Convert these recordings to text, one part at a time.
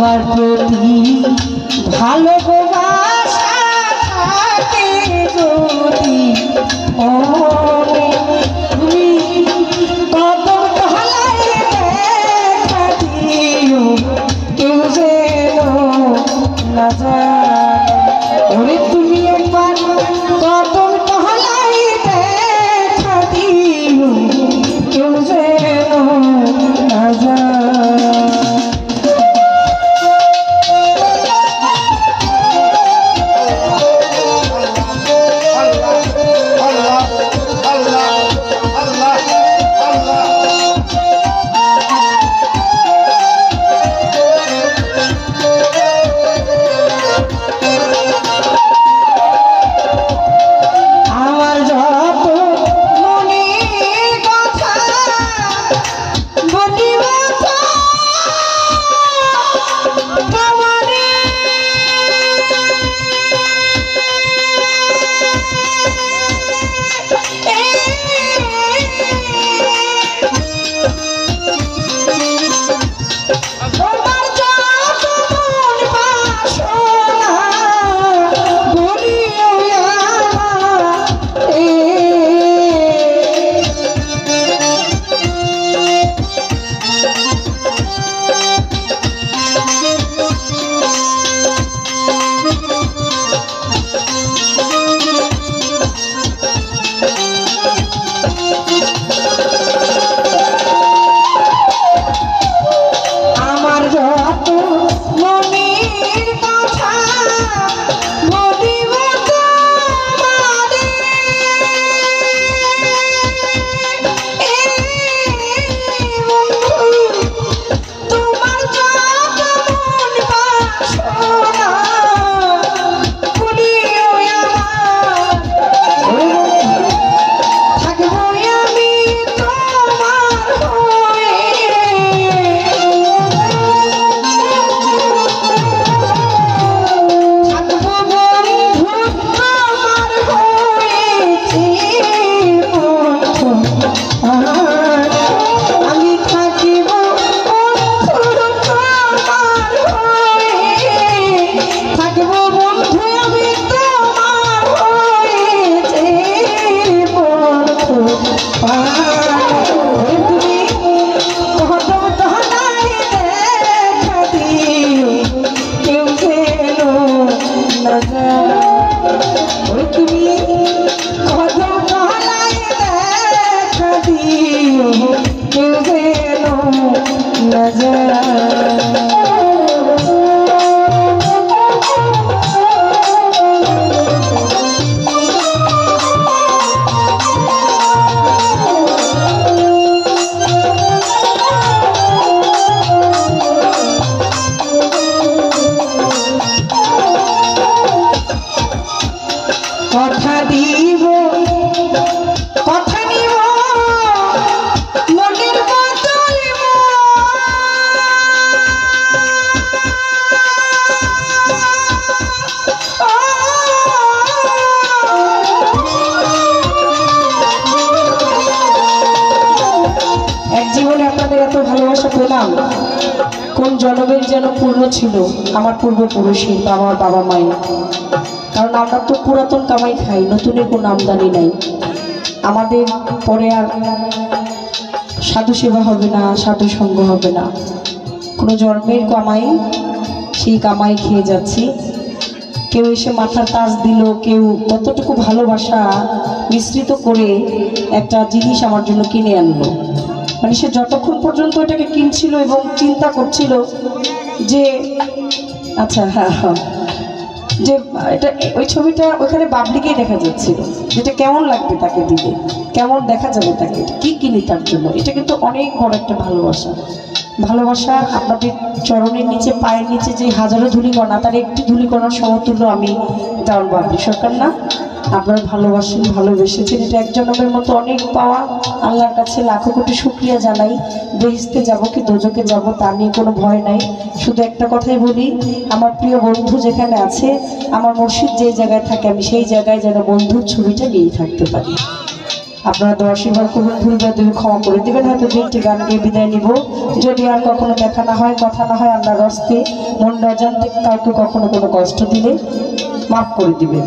আমার প্রতি ভালোবাসা ভালোবাসা কোন জনমের যেন পূর্ণ ছিল, আমার পূর্বপুরুষের বা আমার বাবা মায়ের কারণ আমরা তো পুরাতন কামাই খাই, নতুনের কোনো আমদানি নাই। আমাদের পরে আর সাধু সেবা হবে না, সাধু সঙ্গ হবে না। কোনো জন্মের কামাই, সেই কামাই খেয়ে যাচ্ছি। কেউ এসে মাথার তাজ দিল, কেউ কতটুকু ভালোবাসা মিশ্রিত করে একটা জিনিস আমার জন্য কিনে আনলো। মানে সে যতক্ষণ পর্যন্ত এটাকে কিনছিল এবং চিন্তা করছিল যে আচ্ছা হ্যাঁ হ্যাঁ যে এটা, ওই ছবিটা ওখানে বাবলিকেই দেখা যাচ্ছিল। যেটা কেমন লাগবে তাকে দিলে? কেমন দেখা যাবে তাকে? কি কিনি তার জন্য? এটা কিন্তু অনেক বড় একটা ভালোবাসা। ভালোবাসা আপনাদের চরণের নিচে, পায়ের নিচে যে হাজারো ধুলিকণা, তার একটি ধুলিকণার সমতুল্য আমি দাউন বাবলি সরকার না? আপনার ভালোবাসেন, ভালোবেসেছেন। এটা একজনকের মতো অনেক পাওয়া। আল্লাহর কাছে লাখো কোটি শুক্রিয়া জানাই। বেহিসতে যাব কি দোজকে যাব তা নিয়ে কোনো ভয় নাই। শুধু একটা কথাই বলি, আমার প্রিয় বন্ধু যেখানে আছে, আমার মসজিদ যে জায়গায় থাকে, আমি সেই জায়গায় যেন বন্ধুর ছবিটা নিয়েই থাকতে পারি। আপনারা তো আশীর্বাদ করবেন ভুলটা তুমি ক্ষমা করে দেবেন। হয়তো দু একটি গান গিয়ে বিদায় নিব। যদি আর কখনো দেখা না হয়, কথা না হয়, আল্লাহর রস্তে মন কাউকে কখনো কোনো কষ্ট দিলে মাফ করে দিবেন।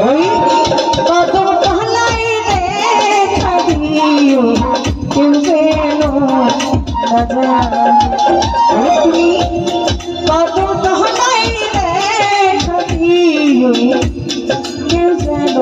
ওই কদম তলাই দেখা দিও কেউ যেন তুমি কদম তলাই দেখা দিও কেউ যেন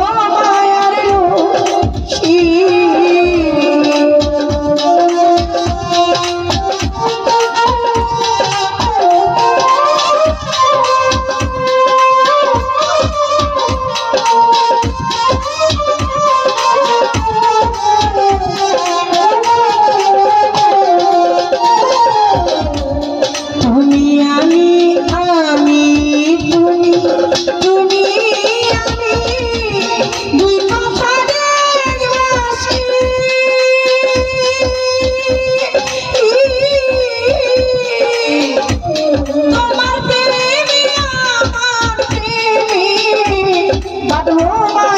Whoa! Oh Roma